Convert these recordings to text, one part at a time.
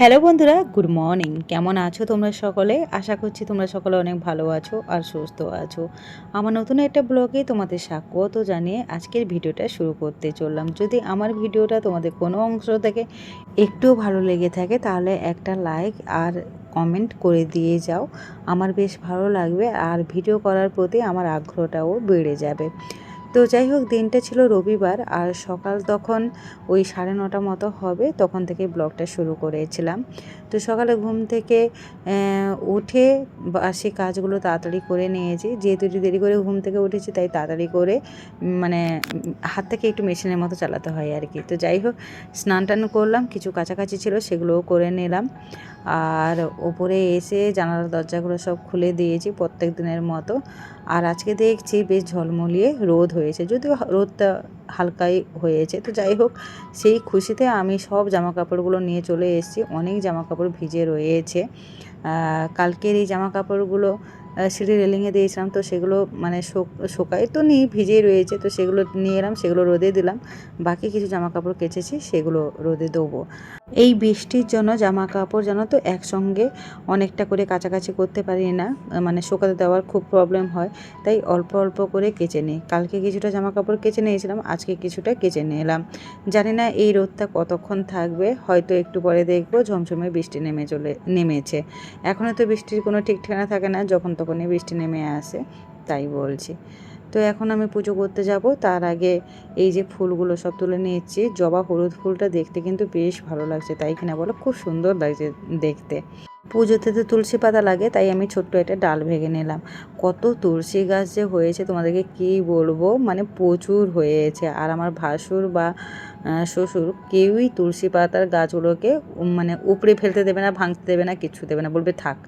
Hello বন্ধুরা, good morning. কেমন আছো তোমরা সকলে? আশা করছি তোমরা সকলে অনেক ভালো আছো আর সুস্থ আছো। আমার নতুন একটা ব্লগে তোমাদের স্বাগত জানিয়ে আজকের ভিডিওটা শুরু করতে চললাম। যদি আমার ভিডিওটা তোমাদের কোনো অংশ থেকে একটুও ভালো লেগে থাকে, তাহলে একটা লাইক আর কমেন্ট করে দিয়ে যাও। আমার বেশ ভালো লাগবে আর ভিডিও করার প্রতি আমার আগ্রহটাও বেড়ে যাবে। তো যাই হোক, দিনটা ছিল রবিবার আর সকাল তখন ওই সাড়ে নটা মতো হবে, তখন থেকে ব্লগটা শুরু করেছিলাম। তো সকালে ঘুম থেকে উঠে বাসি কাজগুলো তাড়াতাড়ি করে নিয়েছি। যেহেতু দেরি করে ঘুম থেকে উঠেছি, তাই তাড়াতাড়ি করে মানে হাত থেকে একটু মেশিনের মতো চালাতে হয় আর কি। তো যাই হোক, স্নান টান করলাম, কিছু কাছাকাছি ছিল, সেগুলোও করে নিলাম। আর ওপরে এসে জানালার দরজাগুলো সব খুলে দিয়েছি প্রত্যেক দিনের মতো। আর আজকে দেখছি বেশ ঝলমলিয়ে রোদ হয়েছে। যদিও রোদটা হালকাই হয়েছে। তো যাই হোক, সেই খুশিতে আমি সব জামা কাপড়গুলো নিয়ে চলে এসেছি। অনেক জামা কাপড় ভিজে রয়েছে। কালকের এই জামা কাপড়গুলো সিঁড়ি রেলিংয়ে দিয়েছিলাম, তো সেগুলো মানে শোক- শোকায় তো নেই, ভিজেই রয়েছে। তো সেগুলো নিয়ে এলাম, সেগুলো রোদে দিলাম। বাকি কিছু জামা কাপড় কেচেছি, সেগুলো রোদে দেবো। এই বৃষ্টির জন্য জামা কাপড় জানো তো একসঙ্গে অনেকটা করে কাছাকাছি করতে পারি না মানে শুকাতে দেওয়ার খুব প্রবলেম হয়, তাই অল্প অল্প করে কেচে নিই। কালকে কিছুটা জামা কাপড় কেচে নিয়েছিলাম, আজকে কিছুটা কেচে নিলাম। জানি না এই রোদটা কতক্ষণ থাকবে, হয়তো একটু পরে দেখব, ঝমঝমে বৃষ্টি নেমে চলে, নেমেছে। এখনও তো বৃষ্টির কোনো ঠিক ঠিকানা থাকে না, যখন তখনই বৃষ্টি নেমে আসে, তাই বলছি। তো এখন আমি পুজো করতে যাব। তার আগে এই যে ফুলগুলো সব তুলে নিয়েছি, জবা হলুদ ফুলটা দেখতে কিন্তু বেশ ভালো লাগছে। তাই কিনা বলো? খুব সুন্দর লাগছে দেখতে। পুজোতে তো তুলসী পাতা লাগে, তাই আমি ছোট্ট একটা ডাল ভেঙে নিলাম। কত তুলসী গাছ যে হয়েছে, তোমাদেরকে কী বলব? মানে প্রচুর হয়েছে। আর আমার ভাসুর বা শ্বশুর কেউই তুলসী পাতার গাছগুলোকে মানে উপড়ে ফেলতে দেবে না, ভাঙতে দেবে না, কিচ্ছু দেবে না। বলবে থাক।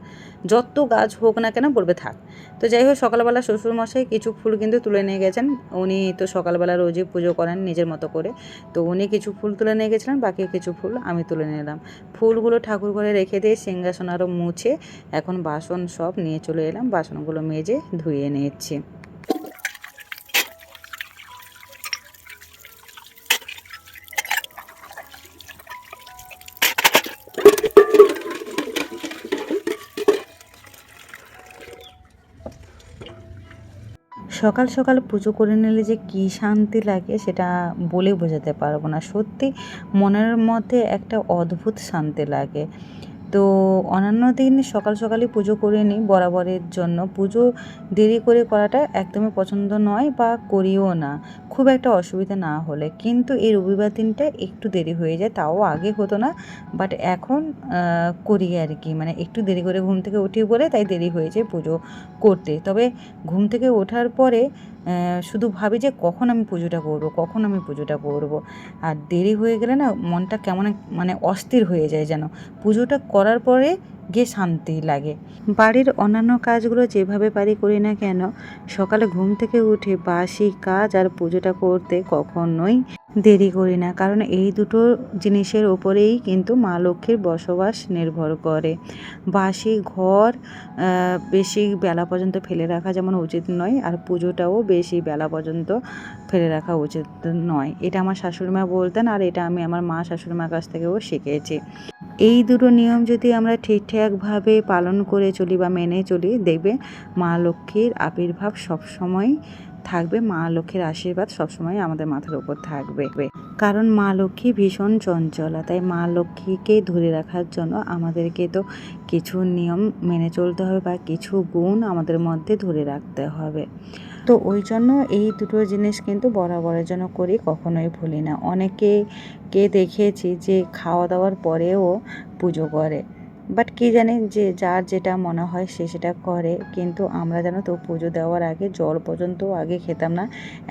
যত গাছ হোক না কেন বলবে থাক। তো যাই হোক, সকালবেলা শ্বশুর মশাই কিছু ফুল কিন্তু তুলে নিয়ে গেছেন। উনি তো সকালবেলা রোজই পুজো করেন নিজের মতো করে। তো উনি কিছু ফুল তুলে নিয়ে গেছিলেন, বাকি কিছু ফুল আমি তুলে নিলাম। ফুলগুলো ঠাকুর ঘরে রেখে দিয়ে সিংহাসন আরও মুছে এখন বাসন সব নিয়ে চলে এলাম, বাসনগুলো মেজে ধুয়ে নিচ্ছি। সকাল সকাল পুজো করে নিলে যে কী শান্তি লাগে সেটা বলে বোঝাতে পারব না। সত্যি মনের মধ্যে একটা অদ্ভুত শান্তি লাগে। তো অন্যান্য দিন সকাল সকালই পুজো করে নিই বরাবরের জন্য। পুজো দেরি করে করাটা একদমই পছন্দ নয় বা করিও না। খুব একটা অসুবিধা না হলে। কিন্তু এই রবিবার দিনটা একটু দেরি হয়ে যায়, তাও আগে হতো না। বাট এখন করি আর কি। মানে একটু দেরি করে ঘুম থেকে উঠি বলে তাই দেরি হয়ে যায় পুজো করতে। তবে ঘুম থেকে ওঠার পরে শুধু ভাবি যে কখন আমি পুজোটা করব, কখন আমি পুজোটা করব। আর দেরি হয়ে গেলে না মনটা কেমন মানে অস্থির হয়ে যায় যেন। পুজোটা করার পরে গিয়ে শান্তি লাগে। বাড়ির অন্যান্য কাজগুলো যেভাবে পারি করি না কেন, সকালে ঘুম থেকে উঠে বাসি কাজ আর পুজোটা করতে কখনোই দেরি করি না। কারণ এই দুটো জিনিসের ওপরেই কিন্তু মা লক্ষ্মীর বসবাস নির্ভর করে। বাসি ঘর বেশি বেলা পর্যন্ত ফেলে রাখা যেমন উচিত নয়, আর পুজোটাও বেশি বেলা পর্যন্ত ফেলে রাখা উচিত নয়। এটা আমার শাশুড়ি মা বলতেন আর এটা আমি আমার মা শাশুড়ি মার কাছ থেকেও শিখেছি। এই দুটো নিয়ম যদি আমরা ঠিকঠাকভাবে পালন করে চলি বা মেনে চলি, দেখবে মা লক্ষ্মীর আবির্ভাব সবসময় থাকবে, মা লক্ষ্মীর আশীর্বাদ সবসময় আমাদের মাথার উপর থাকবে। কারণ মা লক্ষ্মী ভীষণ চঞ্চলা, তাই মা লক্ষ্মীকে ধরে রাখার জন্য আমাদেরকে তো কিছু নিয়ম মেনে চলতে হবে বা কিছু গুণ আমাদের মধ্যে ধরে রাখতে হবে। তো ওই জন্য এই দুটো জিনিস কিন্তু বরাবরের জন্য করি, কখনোই ভুলি না। অনেকে কে দেখেছি যে খাওয়া দাওয়ার পরেও পুজো করে, বাট কি জানি যে যার যেটা মনে হয় সে সেটা করে, কিন্তু আমরা জানো তো পুজো দেওয়ার আগে, জল পর্যন্ত আগে খেতাম না।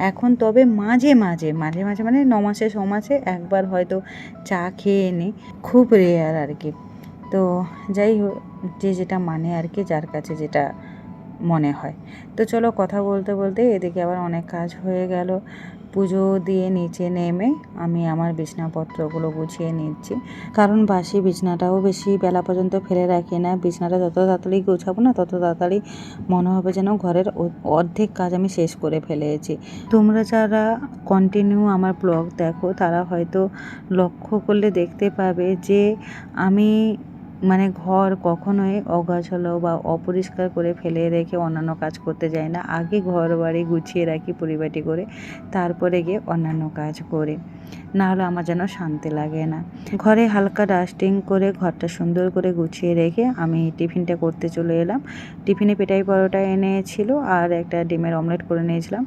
এখন তবে মাঝে মাঝে মাঝে মাঝে মানে ন মাসে, ছ মাসে একবার হয়তো চা খেয়ে নিই খুব রেয়ার আর কি। তো যাই হোক, যে যেটা মানে আর কি, যার কাছে যেটা মনে হয়। তো চলো কথা বলতে বলতে এদিকে আবার অনেক কাজ হয়ে গেল। পুজো দিয়ে নিচে নেমে আমি আমার বিছনাপত্রগুলো গুছিয়ে নিচ্ছি। কারণ বাসি বিছনাটাও বেশি বেলা পর্যন্ত ফেলে রাখি না। বিছনাটা যত তাড়াতাড়ি গোছাবো না, তত তাড়াতাড়ি মনে হবে যেন ঘরের অর্ধেক কাজ আমি শেষ করে ফেলেছি। তোমরা যারা কন্টিনিউ আমার ব্লগ দেখো, তারা হয়তো লক্ষ্য করলে দেখতে পাবে যে আমি মানে ঘর কখনোই অগাছালো বা অপরিষ্কার করে ফেলে রেখে অন্যান্য কাজ করতে যাই না। আগে ঘর বাড়ি গুছিয়ে রাখি পরিপাটি করে, তারপরে গিয়ে অন্যান্য কাজ করি। না হলে আমার যেন শান্তি লাগে না। ঘরে হালকা ডাস্টিং করে, ঘরটা সুন্দর করে গুছিয়ে রেখে আমি টিফিনটা করতে চলে এলাম। টিফিনে পেটাই পরোটা এনেছিল আর একটা ডিমের অমলেট করে নিয়েছিলাম।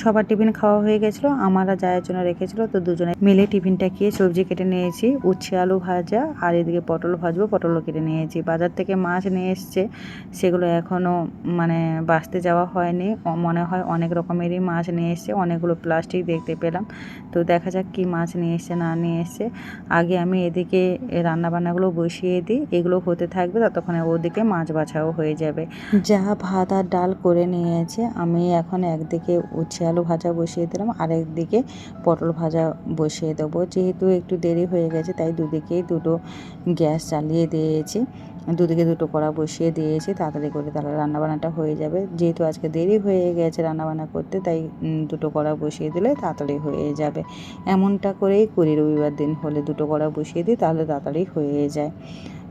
সবার টিফিন খাওয়া হয়ে গেছিল, আমারা জায়ের জন্য রেখেছিল তো দুজনে মিলে টিফিনটা খেয়ে সবজি কেটে নিয়েছি। উচ্ছে আলু ভাজা, আর এদিকে পটল ভাজবো পটলও কেটে নিয়েছি। বাজার থেকে মাছ নিয়ে এসছে। সেগুলো এখনও মানে বাঁচতে যাওয়া হয়নি। মনে হয় অনেক রকমেরই মাছ নিয়ে এসছে। অনেকগুলো প্লাস্টিক দেখতে পেলাম। তো দেখা যাক কি মাছ নিয়ে এসছে, না নিয়ে এসছে। আগে আমি এদিকে রান্নাবান্নাগুলো বসিয়ে দিই। এগুলো হতে থাকবে ততক্ষণে ওদিকে মাছ বাছাও হয়ে যাবে। যা ভাত আর ডাল করে নিয়েছে, আমি এখন একদিকে উচ্ছে আলু ভাজা বসিয়ে দিলাম। আর একদিকে পটল ভাজা বসিয়ে দেবো। যেহেতু একটু দেরি হয়ে গেছে, তাই দুদিকেই দুটো গ্যাস চালিয়ে দিয়েছি। দুদিকে দুটো কড়া বসিয়ে দিয়েছি, তাড়াতাড়ি করে তাহলে রান্নাবান্নাটা হয়ে যাবে। যেহেতু আজকে দেরি হয়ে গেছে রান্নাবান্না করতে, তাই দুটো কড়া বসিয়ে দিলে তাড়াতাড়ি হয়ে যাবে। এমনটা করেই করি রবিবার দিন হলে দুটো কড়া বসিয়ে দিই, তাহলে তাড়াতাড়ি হয়ে যায়।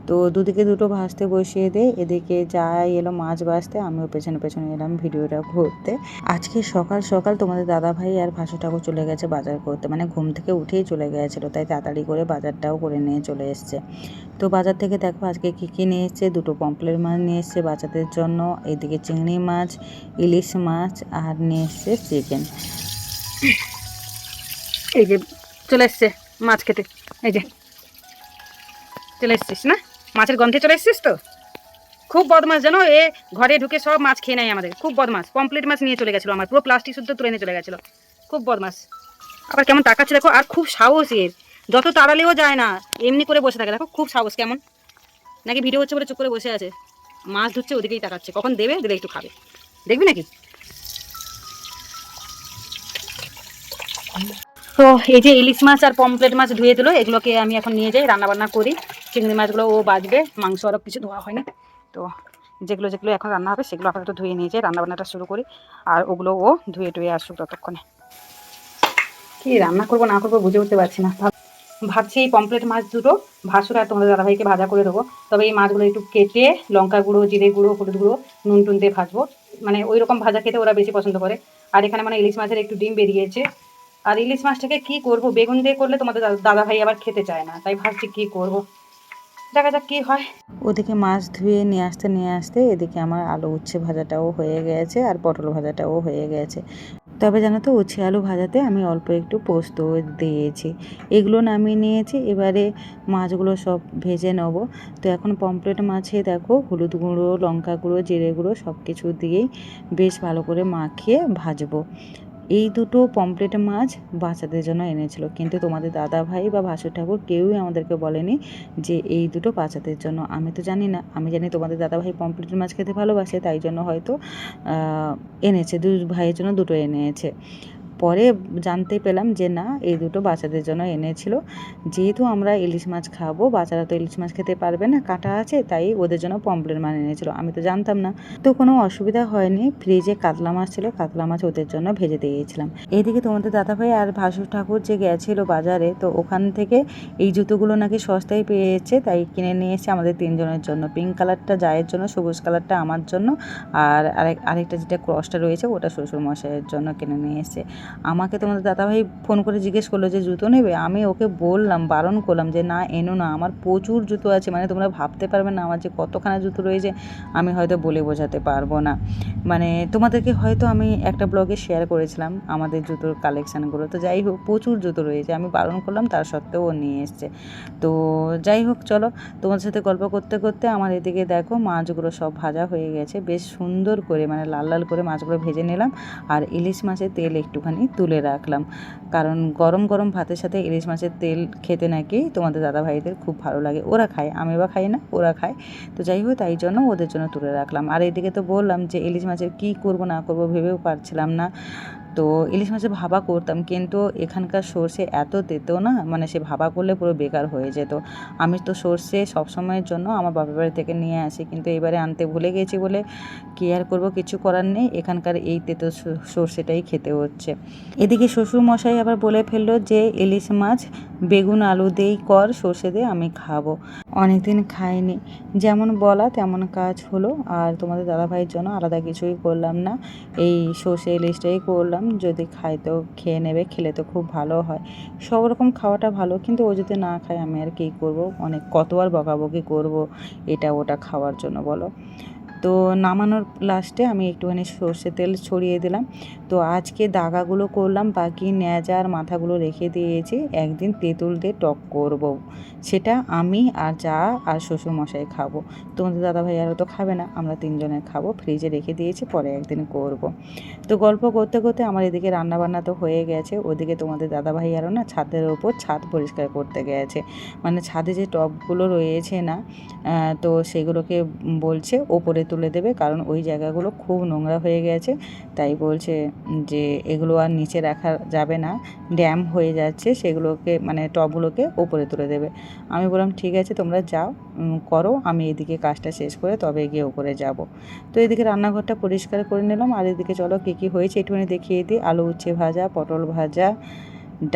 তো দুদিকে দুটো ভাজতে বসিয়ে দেয় এদিকে যাই এলো মাছ ভাজতে, আমিও পেছনে পেছনে এলাম ভিডিওটা ঘুরতে। আজকে সকাল সকাল তোমাদের দাদা ভাই আর ভাসু ঠাকুর চলে গেছে বাজার করতে মানে ঘুম থেকে উঠেই চলে গেছিল, তাই তাড়াতাড়ি করে বাজারটাও করে নিয়ে চলে এসছে। তো বাজার থেকে দেখো আজকে কী কী নিয়ে এসছে, দুটো পম্পলেট মাছ নিয়ে এসছে বাচ্চাদের জন্য, এদিকে চিংড়ি মাছ, ইলিশ মাছ, আর নিয়ে এসছে চিকেন। এই যে চলে এসছে মাছ খেতে, এই যে। চলে এসছিস না? মাছের গন্ধে চলে এসছিস তো? খুব বদমাস জানো, এ ঘরে ঢুকে সব মাছ খেয়ে নেয় আমাদের। খুব বদমাস পমপ্লেট মাছ নিয়ে চলে গেছিল আমার, পুরো প্লাস্টিক শুদ্ধ তুলে নিয়ে চলে গেছিল। খুব বদমাস আবার কেমন তাকাচ্ছে দেখো, আর খুব সাহস এর। যত তাড়ালেও যায় না, এমনি করে বসে থাকে। দেখো, খুব সাহস কেমন। নাকি ভিডিও হচ্ছে বলে চুপ করে বসে আছে। মাছ ধরছে, ওদিকেই তাকাচ্ছে। কখন দেবে? দিলে একটু খাবে। দেখবি নাকি? তো এই যে ইলিশ মাছ আর পমপ্লেট মাছ ধুয়ে দিল, এগুলোকে আমি এখন নিয়ে যাই রান্না বান্না করি। চিংড়ি মাছগুলো ও বাজবে, মাংস আরও কিছু ধোয়া হয়নি। তো যেগুলো যেগুলো এখন রান্না হবে, সেগুলো আপাতত ধুয়ে নিয়ে যাই রান্না বান্নাটা শুরু করি। আর ওগুলো ও ধুয়ে টুয়ে আসুক ততক্ষণে। কি রান্না করব, না করব বুঝে উঠতে পারছি না। ভাবছি এই পমপ্লেট মাছ দুটো, ভাসুর আর তোমাদের দাদাভাইকে ভাজা করে দেবো। তবে এই মাছগুলো একটু কেটে লঙ্কা গুঁড়ো, জিরে গুঁড়ো, হলুদ গুঁড়ো, নুন টুন দিয়ে ভাজবো। মানে ওই রকম ভাজা খেতে ওরা বেশি পছন্দ করে। আর এখানে মানে ইলিশ মাছের একটু ডিম বেরিয়েছে। আর ইলিশ মাছটাকে কি করব? বেগুন দিয়ে করলে তোমাদের দাদা- ভাই আবার খেতে চায় না, তাই ভাবছি কি করব? দেখা যাক কি হয়। ওদিকে মাছ ধুয়ে নিয়ে আসতে নিয়ে আসতে এদিকে আমার আলু উচ্ছে ভাজাটাও হয়ে গেছে আর পটল ভাজাটাও হয়ে গেছে। তবে জানো তো, উচ্ছে আলু ভাজাতে আমি অল্প একটু পোস্ত দিয়েছি। এগুলো নামিয়ে নিয়েছি, এবারে মাছগুলো সব ভেজে নেব। তো এখন পমপ্লেট মাছে দেখো, হলুদ গুঁড়ো, লঙ্কা গুঁড়ো, জিরে গুঁড়ো সব কিছু দিয়েই বেশ ভালো করে মাখিয়ে ভাজবো। এই দুটো পমপ্লেট মাছ বাচ্চাদের জন্য এনেছিল। কিন্তু তোমাদের দাদা ভাই বা ভাসুর ঠাকুর কেউই আমাদেরকে বলেনি যে এই দুটো বাচ্চাদের জন্য। আমি তো জানি না, আমি জানি তোমাদের দাদা ভাই পমপ্লেট মাছ খেতে ভালোবাসে, তাই জন্য হয়তো এনেছে। দু ভাইয়ের জন্য দুটো এনেছে। পরে জানতে পেলাম যে না, এই দুটো বাচ্চাদের জন্য এনেছিল। যেহেতু আমরা ইলিশ মাছ খাব, বাচ্চারা তো ইলিশ মাছ খেতে পারবে না, কাটা আছে, তাই ওদের জন্য পমপ্লেট মাছ এনেছিল। আমি তো জানতাম না। তো কোনো অসুবিধা হয়নি, ফ্রিজে কাতলা মাছ ছিল, কাতলা মাছ ওদের জন্য ভেজে দিয়েছিলাম। এইদিকে তোমাদের দাদাভাই আর ভাসুর ঠাকুর যে গেছিল বাজারে, তো ওখান থেকে এই জুতোগুলো নাকি সস্তায় পেয়েছে, তাই কিনে নিয়ে আমাদের তিনজনের জন্য। পিঙ্ক কালারটা জায়ের জন্য, সবুজ কালারটা আমার জন্য, আর আরেক, আরেকটা যেটা ক্রসটা রয়েছে, ওটা শ্বশুর মশাইয়ের জন্য কিনে নিয়ে আমাকে তোমাদের দাদাভাই ফোন করে জিজ্ঞেস করল যে, জুতো নেবে? আমি ওকে বললাম, বারণ করলাম যে, না, এনো না, আমার প্রচুর জুতো আছে মানে তোমরা ভাবতে পারবে না আমার যে কতখানা জুতো রয়েছে, আমি হয়তো বলে বোঝাতে পারব না। মানে তোমাদেরকে হয়তো আমি একটা ব্লগে শেয়ার করেছিলাম আমাদের জুতোর কালেকশানগুলো তো যাই হোক, প্রচুর জুতো রয়েছে, আমি বারণ করলাম, তার সত্ত্বেও ও নিয়ে এসছে। তো যাই হোক, চলো তোমার সাথে গল্প করতে করতে আমার এদিকে দেখো, মাছগুলো সব ভাজা হয়ে গেছে, বেশ সুন্দর করে মানে লাল লাল করে মাছগুলো ভেজে নিলাম, আর ইলিশ মাছের তেল একটুখানি তুলে রাখলাম। কারণ গরম গরম ভাতের সাথে ইলিশ মাছের তেল খেতে নাকি তোমাদের দাদা ভাইদের খুব ভালো লাগে। ওরা খায়, আমি বা খাই না, ওরা খায়। তো যাই হোক, তাই জন্য ওদের জন্য তুলে রাখলাম। আর এদিকে তো বললাম যে, ইলিশ মাছের কী করব না করব ভেবেও পারছিলাম না। তো ইলিশ মাছের ভাবা করতাম, কিন্তু এখানকার সর্ষে এত তেতো না মানে সে ভাবা করলে পুরো বেকার হয়ে যেত। আমি তো সর্ষে সবসময়ের জন্য আমার বাপের বাড়ি থেকে নিয়ে আসি, কিন্তু এবারে আনতে ভুলে গেছি বলে কি আর করব, কিছু করার নেই। এখানকার এই তেতো সর্ষেটাই খেতে হচ্ছে। এদিকে শ্বশুর মশাই আবার বলে ফেলল যে, ইলিশ মাছ বেগুন আলু দিয়েই কর, সর্ষে দিয়ে আমি খাব। অনেকদিন খাইনি। যেমন বলা তেমন কাজ হলো, আর তোমাদের দাদাভাইয়ের জন্য আলাদা কিছুই করলাম না। এই সর্ষে ইলিশটাই করলাম। যদি খায় তো খেয়ে নেবে, খেলে তো খুব ভালো হয়। সব রকম খাওয়াটা ভালো, কিন্তু ও যদি না খায় আমি আর কী করব? অনেক কত আর বকাবকি করব? এটা ওটা খাওয়ার জন্য বলো। তো নামানোর লাস্টে আমি একটুখানি সর্ষে তেল ছড়িয়ে দিলাম। তো আজকে দাগাগুলো করলাম, বাকি ন্যাজা আর মাথাগুলো রেখে দিয়েছি। একদিন তেঁতুল দিয়ে টক করব। সেটা আমি আর যা আর শ্বশুর মশাই খাব। তোমাদের দাদা ভাইয়ারা তো খাবে না, আমরা তিনজনে খাব। ফ্রিজে রেখে দিয়েছি, পরে একদিন করব। তো গল্প করতে করতে আমার এদিকে রান্না বান্না তো হয়ে গেছে। ওদিকে তোমাদের দাদা ভাইয়ারও না ছাদের ওপর ছাদ পরিষ্কার করতে গেছে। মানে ছাদে যে টবগুলো রয়েছে না তো সেগুলোকে বলছে, ওপরে তুলে দেবে, কারণ ওই জায়গাগুলো খুব নোংরা হয়ে গেছে। তাই বলছে যে এগুলো আর নিচে রাখা যাবে না, ড্যাম হয়ে যাচ্ছে, সেগুলোকে মানে টবগুলোকে ওপরে তুলে দেবে। আমি বললাম, ঠিক আছে, তোমরা যাও করো, আমি এদিকে কাজটা শেষ করে তবে গিয়ে ওপরে যাব। তো এদিকে রান্নাঘরটা পরিষ্কার করে নিলাম, আর এদিকে চলো কী কী হয়েছে, একটুখানি দেখিয়ে দিই। আলু উচ্ছে ভাজা, পটল ভাজা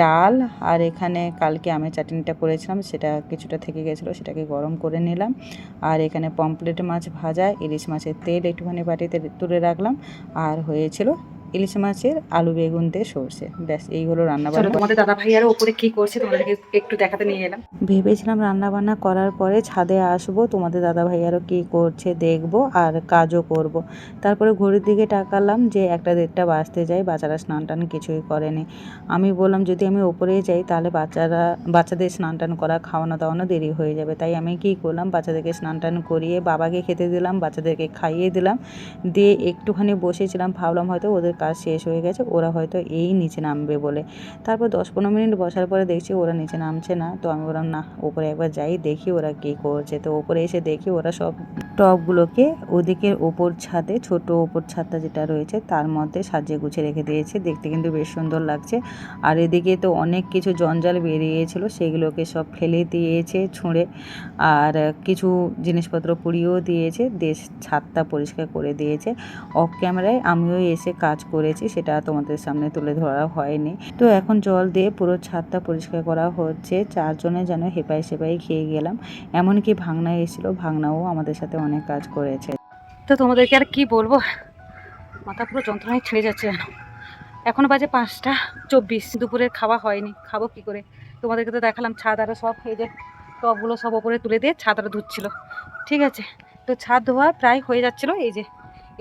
ডাল, আর এখানে কালকে আমি চাটনিটা করেছিলাম, সেটা কিছুটা থেকে গেছিল, সেটাকে গরম করে নিলাম। আর এখানে পমপ্লেট মাছ ভাজা, ইলিশ মাছের তেল একটুখানি বাটিতে তুলে রাখলাম, আর হয়েছিল ইলিশ মাছের আলু বেগুন দিয়ে সর্ষে। ব্যাস এই হলো রান্না বান্না তোমাদের দাদা ভাইয়ারা ওপরে কি করছে? তোমাদেরকে একটু দেখাতে নিয়ে এলাম। ভেবেছিলাম রান্না বান্না করার পরে ছাদে আসব তোমাদের দাদা ভাইয়ারও কী করছে দেখব আর কাজও করব। তারপরে ঘড়ির দিকে তাকালাম যে একটা দেড়টা বাজতে যায় বাচ্চারা স্নান টান কিছুই করেনি। আমি বললাম যদি আমি ওপরে যাই তাহলে বাচ্চারা বাচ্চাদের স্নান টান করা খাওয়ানো দাওয়ানো দেরি হয়ে যাবে। তাই আমি কী করলাম বাচ্চাদেরকে স্নান টান করিয়ে বাবাকে খেতে দিলাম বাচ্চাদেরকে খাইয়ে দিলাম। দিয়ে একটুখানি বসেছিলাম ভাবলাম হয়তো ওদের কাজ শেষ হয়ে গেছে, ওরা হয়তো এই নিচে নামবে বলে। তারপর দশ পনেরো মিনিট বসার পরে দেখছি ওরা নিচে নামছে না। তো আমি বললাম, না, ওপরে একবার যাই, দেখি ওরা কী করছে। তো ওপরে এসে দেখি ওরা সব টবগুলোকে ওদিকের ওপর ছাদে, ছোট ওপর ছাদটা যেটা রয়েছে, তার মধ্যে সাজিয়ে গুছিয়ে রেখে দিয়েছে। দেখতে কিন্তু বেশ সুন্দর লাগছে। আর এদিকে তো অনেক কিছু জঞ্জাল বেরিয়েছিল, সেগুলোকে সব ফেলে দিয়েছে ছুঁড়ে। আর কিছু জিনিসপত্র পুড়িয়েও দিয়েছে, দেশ ছাদটা পরিষ্কার করে দিয়েছে। অফ ক্যামেরায় আমিও এসে কাজ করেছি, সেটা তোমাদের সামনে তুলে ধরা হয়নি। তো এখন জল দিয়ে পুরো ছাদটা পরিষ্কার করা হচ্ছে, চারজনে যেন হেপাই সেপাই খেয়ে গেলাম। এমনকি ভাঙনা এসেছিল, ভাঙনাও আমাদের সাথে অনেক কাজ করেছে। তো তোমাদেরকে আর কি বলব? মাথা পুরো যন্ত্রণায় ছেড়ে যাচ্ছে যেন। এখনও বাজে পাঁচটা চব্বিশ দুপুরের খাওয়া হয়নি, খাব কি করে? তোমাদেরকে তো দেখালাম, ছাদ আরও সব এই যে টবগুলো সব ওপরে তুলে দিয়ে ছাদ আরও ধুচ্ছিল। ঠিক আছে, তো ছাদ ধোয়া প্রায় হয়ে যাচ্ছিল, এই যে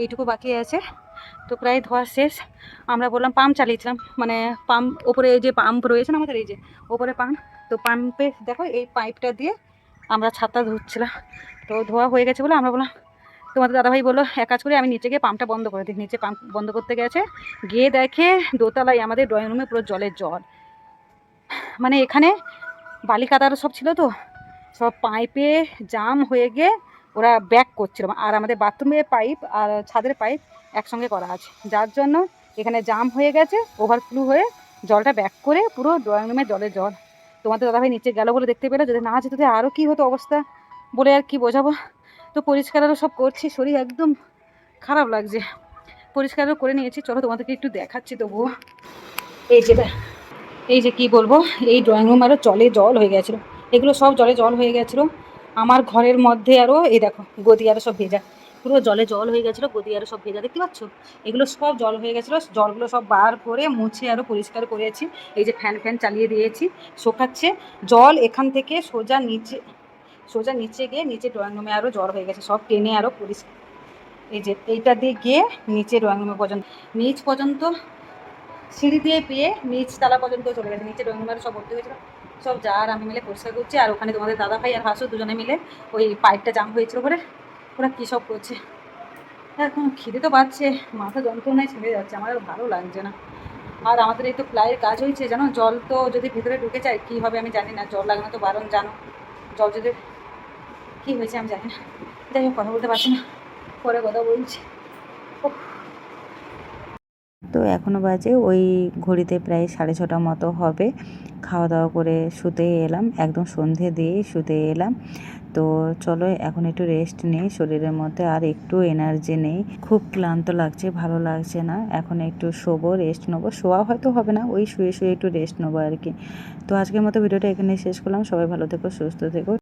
এইটুকু বাকি আছে। তো প্রায় ধোয়া শেষ। আমরা বললাম পাম্প চালিয়েছিলাম। মানে পাম্প ওপরে যে পাম্প রয়েছে না আমাদের, এই যে ওপরে পাম্প তো পাম্পে দেখো এই পাইপটা দিয়ে আমরা ছাতা ধুচ্ছিলাম। তো ধোয়া হয়ে গেছে বলে আমরা বললাম, তোমাদের দাদাভাই বলল, এক কাজ করে, আমি নিচে গিয়ে পাম্পটা বন্ধ করে দিই। নিচে পাম্প বন্ধ করতে গেছে। গিয়ে দেখে দোতলায় আমাদের ড্রয়িং রুমে পুরো জলের জল। মানে এখানে বালি কাদার সব ছিল তো। সব পাইপে জাম হয়ে গিয়ে ওরা ব্যাক করছিল। আর আমাদের বাথরুমের পাইপ আর ছাদের পাইপ একসঙ্গে করা আছে। যার জন্য এখানে জাম হয়ে গেছে ওভারফ্লু হয়ে জলটা ব্যাক করে পুরো ড্রয়িং রুমে জলের জল। তোমাদের দাদাভাই নিচে গেল বলে দেখতে পেল, যদি না যেত আরও কী হতো অবস্থা বলে আর কি বোঝাবো। তো পরিষ্কার আরও সব করছি, শরীর একদম খারাপ লাগছে। পরিষ্কারও করে নিয়েছি, চলো তোমাদেরকে একটু দেখাচ্ছি তবুও। এই যে এই যে কি বলব, এই ড্রয়িং রুম আরও জলে জল হয়ে গেছিল। এগুলো সব জলে জল হয়ে গেছিল। আমার ঘরের মধ্যে আরও এই দেখো গদি আরও সব ভেজা। পুরো জলে জল হয়ে গেছিল গদি আরও সব ভেজা, দেখতে পাচ্ছ? এগুলো সব জল হয়ে গেছিল, জলগুলো সব বার করে মুছে আরও পরিষ্কার করেছি। এই যে ফ্যান ফ্যান চালিয়ে দিয়েছি, শোকাচ্ছে। জল এখান থেকে সোজা নিচে সোজা নিচে গিয়ে নিচে ড্রয়িং রুমে আরও জল হয়ে গেছে, সব টেনে আরও পরিষ্কার। এই যে, এইটা দিয়ে গিয়ে নিচে ড্রয়িং রুমে পর্যন্ত, নিচ পর্যন্ত সিঁড়ি দিয়ে পেয়ে নিচ তালা পর্যন্ত চলে গেছে, নিচে ড্রয়িং রুমে সব ভর্তি হয়েছিল। সব যা আর আমি মিলে পরিষ্কার করছি, আর ওখানে তোমাদের দাদা ভাই আর হাসু দুজনে মিলে ওই পাইপটা জাম হয়েছিল বলে ওরা কী সব করছে? এখন খিদে তো পাচ্ছে, মাথা যন্ত্রণায় ছেড়ে যাচ্ছে, আমার আর ভালো লাগছে না। আর আমাদের এই তো প্লাইয়ের কাজ হয়েছে, জানো? জল তো যদি ভেতরে ঢুকে যায়, কী হবে আমি জানি না, জল লাগানো তো বারণ, জানো? জল যদি কী হয়েছে আমি জানি না। যাই হোক, কথা বলতে পারছি না। পরে কথা বলছি। উফ। তো এখনও বাজে, ওই ঘড়িতে প্রায় সাড়ে ছটা মতো হবে। খাওয়া দাওয়া করে শুতে এলাম, একদম সন্ধে দিয়েই শুতে এলাম। তো চলো এখন একটু রেস্ট নেই, শরীরের মধ্যে আর একটু এনার্জি নেই। খুব ক্লান্ত লাগছে, ভালো লাগছে না। এখন একটু শোবো রেস্ট নেব। শোয়া হয়তো হবে না, ওই শুয়ে শুয়ে একটু রেস্ট নেব আর কি। তো আজকের মতো ভিডিওটা এখানে শেষ করলাম। সবাই ভালো থেকো, সুস্থ থেকো।